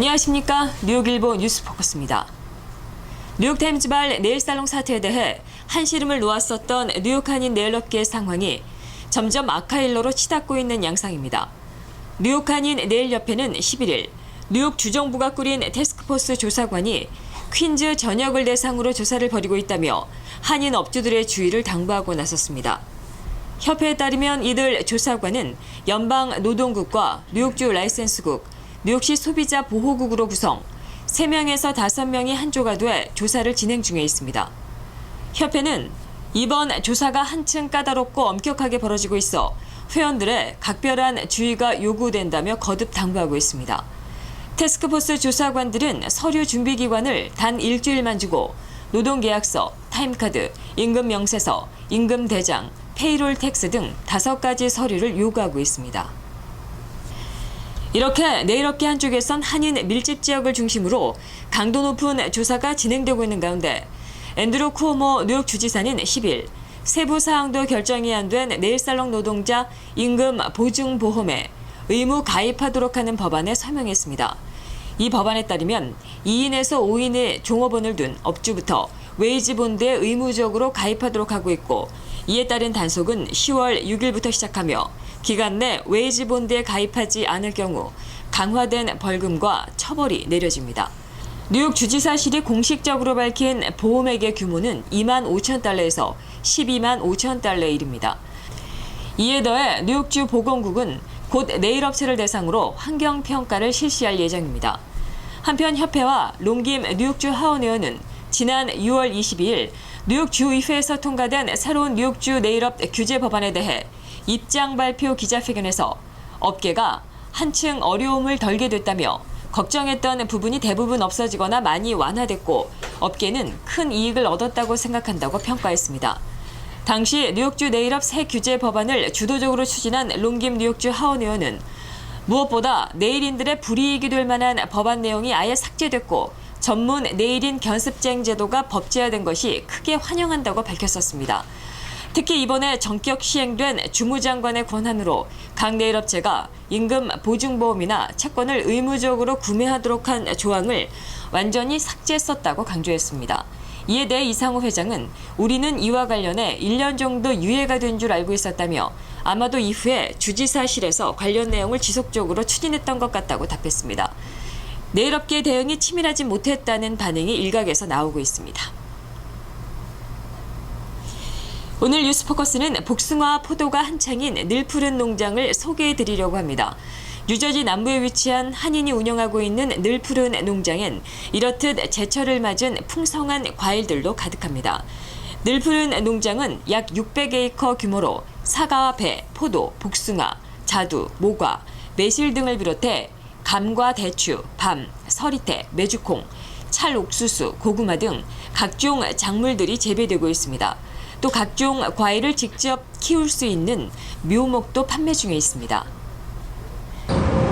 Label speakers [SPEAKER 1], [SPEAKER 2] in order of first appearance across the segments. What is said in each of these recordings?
[SPEAKER 1] 안녕하십니까. 뉴욕일보 뉴스포커스입니다. 뉴욕타임즈발 네일살롱 사태에 대해 한시름을 놓았었던 뉴욕 한인 네일업계의 상황이 점점 악화일로로 치닫고 있는 양상입니다. 뉴욕 한인 네일협회는 11일 뉴욕 주정부가 꾸린 테스크포스 조사관이 퀸즈 전역을 대상으로 조사를 벌이고 있다며 한인 업주들의 주의를 당부하고 나섰습니다. 협회에 따르면 이들 조사관은 연방 노동국과 뉴욕주 라이센스국, 뉴욕시 소비자 보호국으로 구성, 3명에서 5명이 한조가 돼 조사를 진행 중에 있습니다. 협회는 이번 조사가 한층 까다롭고 엄격하게 벌어지고 있어 회원들의 각별한 주의가 요구된다며 거듭 당부하고 있습니다. 테스크포스 조사관들은 서류 준비 기관을 단 일주일만 주고 노동계약서, 타임카드, 임금명세서, 임금대장, 페이롤 텍스 등 다섯 가지 서류를 요구하고 있습니다. 이렇게 내일업계 한쪽에선 한인 밀집 지역을 중심으로 강도 높은 조사가 진행되고 있는 가운데 앤드루 쿠오모 뉴욕 주지사는 10일 세부 사항도 결정이 안 된 네일살롱 노동자 임금 보증 보험에 의무 가입하도록 하는 법안에 서명했습니다. 이 법안에 따르면 2인에서 5인의 종업원을 둔 업주부터 웨이지 본드에 의무적으로 가입하도록 하고 있고 이에 따른 단속은 10월 6일부터 시작하며 기간 내 웨이지 본드에 가입하지 않을 경우 강화된 벌금과 처벌이 내려집니다. 뉴욕 주지사실이 공식적으로 밝힌 보험액의 규모는 2만 5천 달러에서 12만 5천 달러에 이릅니다. 이에 더해 뉴욕주 보건국은 곧 내일 업체를 대상으로 환경 평가를 실시할 예정입니다. 한편 협회와 롱김 뉴욕주 하원 의원은 지난 6월 22일 뉴욕 주의회에서 통과된 새로운 뉴욕주 내일업 규제 법안에 대해 입장 발표 기자회견에서 업계가 한층 어려움을 덜게 됐다며 걱정했던 부분이 대부분 없어지거나 많이 완화됐고 업계는 큰 이익을 얻었다고 생각한다고 평가했습니다. 당시 뉴욕주 내일업 새 규제 법안을 주도적으로 추진한 롱김 뉴욕주 하원 의원은 무엇보다 내일인들의 불이익이 될 만한 법안 내용이 아예 삭제됐고 전문 내일인 견습쟁 제도가 법제화된 것이 크게 환영한다고 밝혔었습니다. 특히 이번에 전격 시행된 주무장관의 권한으로 각 내일 업체가 임금 보증보험이나 채권을 의무적으로 구매하도록 한 조항을 완전히 삭제했었다고 강조했습니다. 이에 대해 이상호 회장은 우리는 이와 관련해 1년 정도 유예가 된 줄 알고 있었다며 아마도 이후에 주지사실에서 관련 내용을 지속적으로 추진했던 것 같다고 답했습니다. 내일업계 대응이 치밀하지 못했다는 반응이 일각에서 나오고 있습니다. 오늘 뉴스 포커스는 복숭아 포도가 한창인 늘푸른 농장을 소개해 드리려고 합니다. 뉴저지 남부에 위치한 한인이 운영하고 있는 늘푸른 농장엔 이렇듯 제철을 맞은 풍성한 과일들로 가득합니다. 늘푸른 농장은 약 600에이커 규모로 사과와 배, 포도, 복숭아, 자두, 모과, 매실 등을 비롯해 감과 대추, 밤, 서리태, 메주콩, 찰 옥수수, 고구마 등 각종 작물들이 재배되고 있습니다. 또 각종 과일을 직접 키울 수 있는 묘목도 판매 중에 있습니다.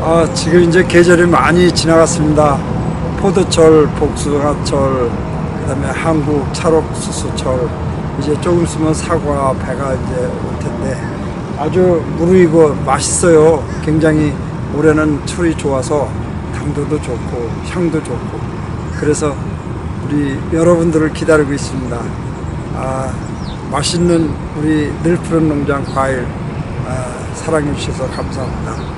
[SPEAKER 2] 아, 지금 이제 계절이 많이 지나갔습니다. 포도철, 복숭아철, 그다음에 한국 찰옥수수철, 이제 조금 있으면 사과, 배가 이제 올 텐데 아주 무르익고 맛있어요. 굉장히 올해는 철이 좋아서 당도도 좋고 향도 좋고 그래서 우리 여러분들을 기다리고 있습니다. 아, 맛있는 우리 늘 푸른 농장 과일 아, 사랑해 주셔서 감사합니다.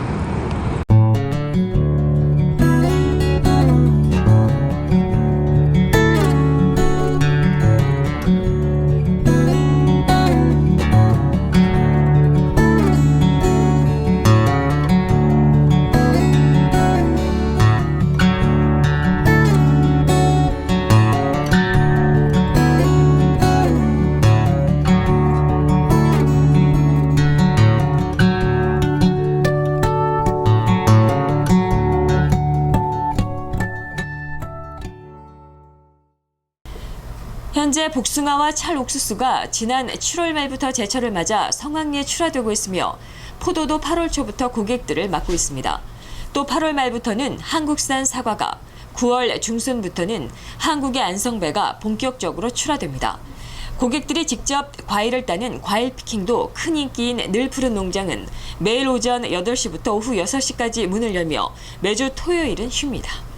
[SPEAKER 1] 현재 복숭아와 찰옥수수가 지난 7월 말부터 제철을 맞아 성황리에 출하되고 있으며 포도도 8월 초부터 고객들을 맞고 있습니다. 또 8월 말부터는 한국산 사과가 9월 중순부터는 한국의 안성배가 본격적으로 출하됩니다. 고객들이 직접 과일을 따는 과일 피킹도 큰 인기인 늘 푸른 농장은 매일 오전 8시부터 오후 6시까지 문을 열며 매주 토요일은 쉽니다.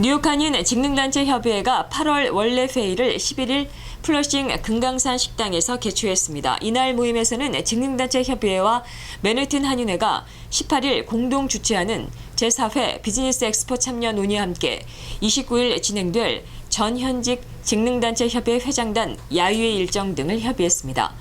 [SPEAKER 1] 뉴욕 한인 직능단체 협의회가 8월 원래 회의를 11일 플러싱 금강산 식당에서 개최했습니다. 이날 모임에서는 직능단체 협의회와 맨해튼 한인회가 18일 공동 주최하는 제4회 비즈니스 엑스포 참여 논의와 함께 29일 진행될 전현직 직능단체 협의회 회장단 야유회 일정 등을 협의했습니다.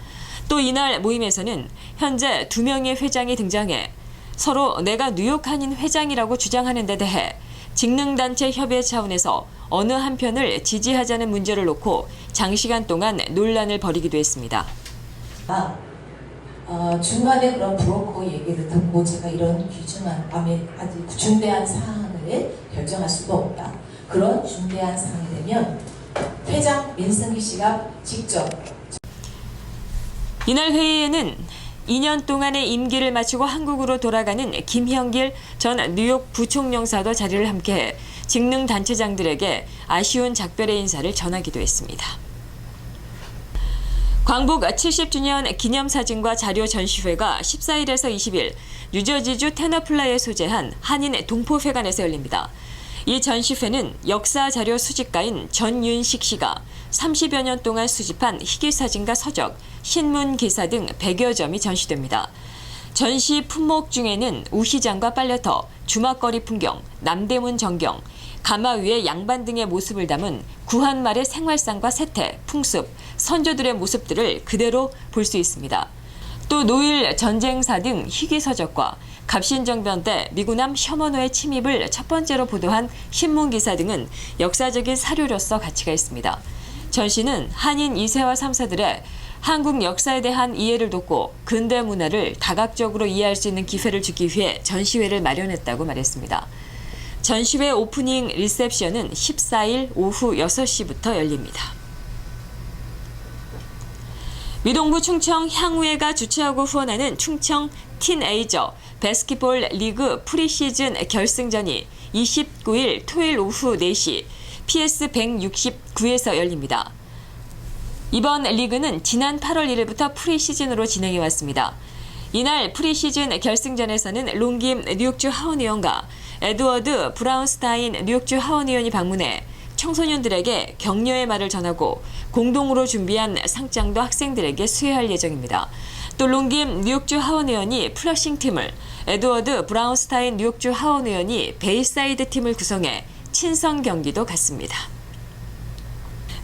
[SPEAKER 1] 또 이날 모임에서는 현재 두 명의 회장이 등장해 서로 내가 뉴욕 한인 회장이라고 주장하는 데 대해 직능단체 협의회 차원에서 어느 한편을 지지하자는 문제를 놓고 장시간 동안 논란을 벌이기도 했습니다.
[SPEAKER 3] 아, 어, 중간에 그런 브로커 얘기를 듣고 제가 이런 귀중한 아주 중대한 사항을 결정할 수도 없다. 그런 중대한 사항이 되면 회장 민승기 씨가 직접
[SPEAKER 1] 이날 회의에는 2년 동안의 임기를 마치고 한국으로 돌아가는 김형길 전 뉴욕 부총영사도 자리를 함께해 직능 단체장들에게 아쉬운 작별의 인사를 전하기도 했습니다. 광복 70주년 기념사진과 자료 전시회가 14일에서 20일 뉴저지주 테너플라에 소재한 한인 동포회관에서 열립니다. 이 전시회는 역사 자료 수집가인 전윤식 씨가 30여 년 동안 수집한 희귀 사진과 서적, 신문 기사 등 100여 점이 전시됩니다. 전시 품목 중에는 우시장과 빨래터, 주막거리 풍경, 남대문 전경, 가마 위의 양반 등의 모습을 담은 구한말의 생활상과 세태, 풍습, 선조들의 모습들을 그대로 볼 수 있습니다. 또 노일 전쟁사 등 희귀 서적과 갑신정변 때 미군함 셔먼호의 침입을 첫 번째로 보도한 신문 기사 등은 역사적인 사료로서 가치가 있습니다. 전시는 한인 2세와 3세들의 한국 역사에 대한 이해를 돕고 근대 문화를 다각적으로 이해할 수 있는 기회를 주기 위해 전시회를 마련했다고 말했습니다. 전시회 오프닝 리셉션은 14일 오후 6시부터 열립니다. 미동부 충청 향후회가 주최하고 후원하는 충청 틴에이저 바스켓볼 리그 프리시즌 결승전이 29일 토요일 오후 4시 PS 169에서 열립니다. 이번 리그는 지난 8월 1일부터 프리시즌으로 진행해 왔습니다. 이날 프리시즌 결승전에서는 롱김 뉴욕주 하원의원과 에드워드 브라운스타인 뉴욕주 하원의원이 방문해 청소년들에게 격려의 말을 전하고 공동으로 준비한 상장도 학생들에게 수여할 예정입니다. 또 롱김 뉴욕주 하원 의원이 플러싱 팀을, 에드워드 브라운스타인 뉴욕주 하원 의원이 베이사이드 팀을 구성해 친선 경기도 갖습니다.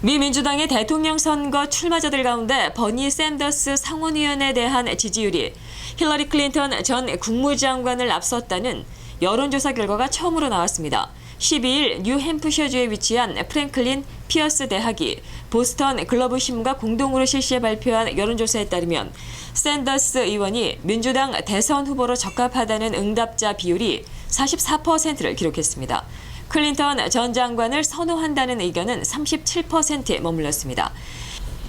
[SPEAKER 1] 미 민주당의 대통령 선거 출마자들 가운데 버니 샌더스 상원의원에 대한 지지율이 힐러리 클린턴 전 국무장관을 앞섰다는 여론조사 결과가 처음으로 나왔습니다. 12일 뉴햄프셔주에 위치한 프랭클린 피어스 대학이 보스턴 글러브 신문과 공동으로 실시해 발표한 여론조사에 따르면 샌더스 의원이 민주당 대선 후보로 적합하다는 응답자 비율이 44%를 기록했습니다. 클린턴 전 장관을 선호한다는 의견은 37%에 머물렀습니다.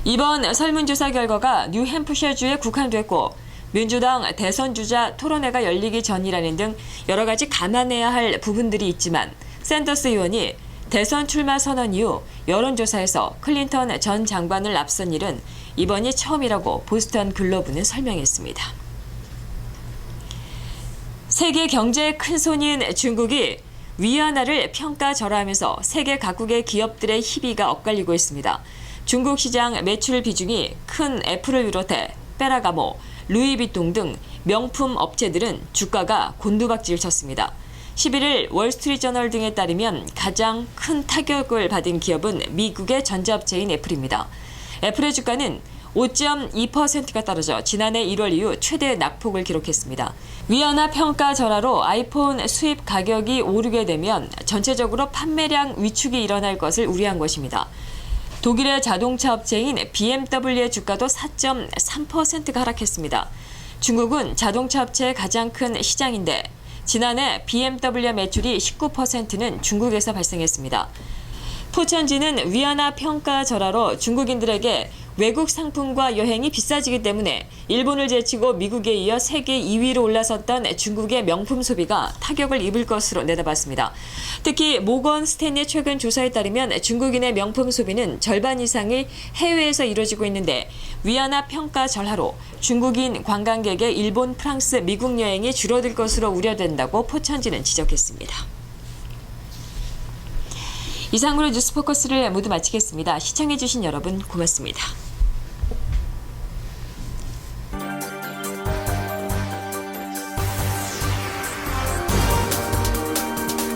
[SPEAKER 1] 이번 설문조사 결과가 뉴햄프셔주에 국한됐고 민주당 대선 주자 토론회가 열리기 전이라는 등 여러 가지 감안해야 할 부분들이 있지만 샌더스 의원이 대선 출마 선언 이후 여론조사에서 클린턴 전 장관을 앞선 일은 이번이 처음이라고 보스턴 글로브는 설명했습니다. 세계 경제의 큰 손인 중국이 위안화를 평가절하하면서 세계 각국의 기업들의 희비가 엇갈리고 있습니다. 중국 시장 매출 비중이 큰 애플을 비롯해 페라가모, 루이비통 등 명품 업체들은 주가가 곤두박질을 쳤습니다. 11일 월스트리트저널 등에 따르면 가장 큰 타격을 받은 기업은 미국의 전자업체인 애플입니다. 애플의 주가는 5.2%가 떨어져 지난해 1월 이후 최대 낙폭을 기록했습니다. 위안화 평가 절하로 아이폰 수입 가격이 오르게 되면 전체적으로 판매량 위축이 일어날 것을 우려한 것입니다. 독일의 자동차 업체인 BMW의 주가도 4.3%가 하락했습니다. 중국은 자동차 업체의 가장 큰 시장인데 지난해 BMW 매출이 19%는 중국에서 발생했습니다. 포천지는 위안화 평가 절하로 중국인들에게 외국 상품과 여행이 비싸지기 때문에 일본을 제치고 미국에 이어 세계 2위로 올라섰던 중국의 명품 소비가 타격을 입을 것으로 내다봤습니다. 특히 모건 스탠리의 최근 조사에 따르면 중국인의 명품 소비는 절반 이상이 해외에서 이루어지고 있는데 위안화 평가 절하로 중국인 관광객의 일본, 프랑스, 미국 여행이 줄어들 것으로 우려된다고 포천지는 지적했습니다. 이상으로 뉴스 포커스를 모두 마치겠습니다. 시청해주신 여러분 고맙습니다.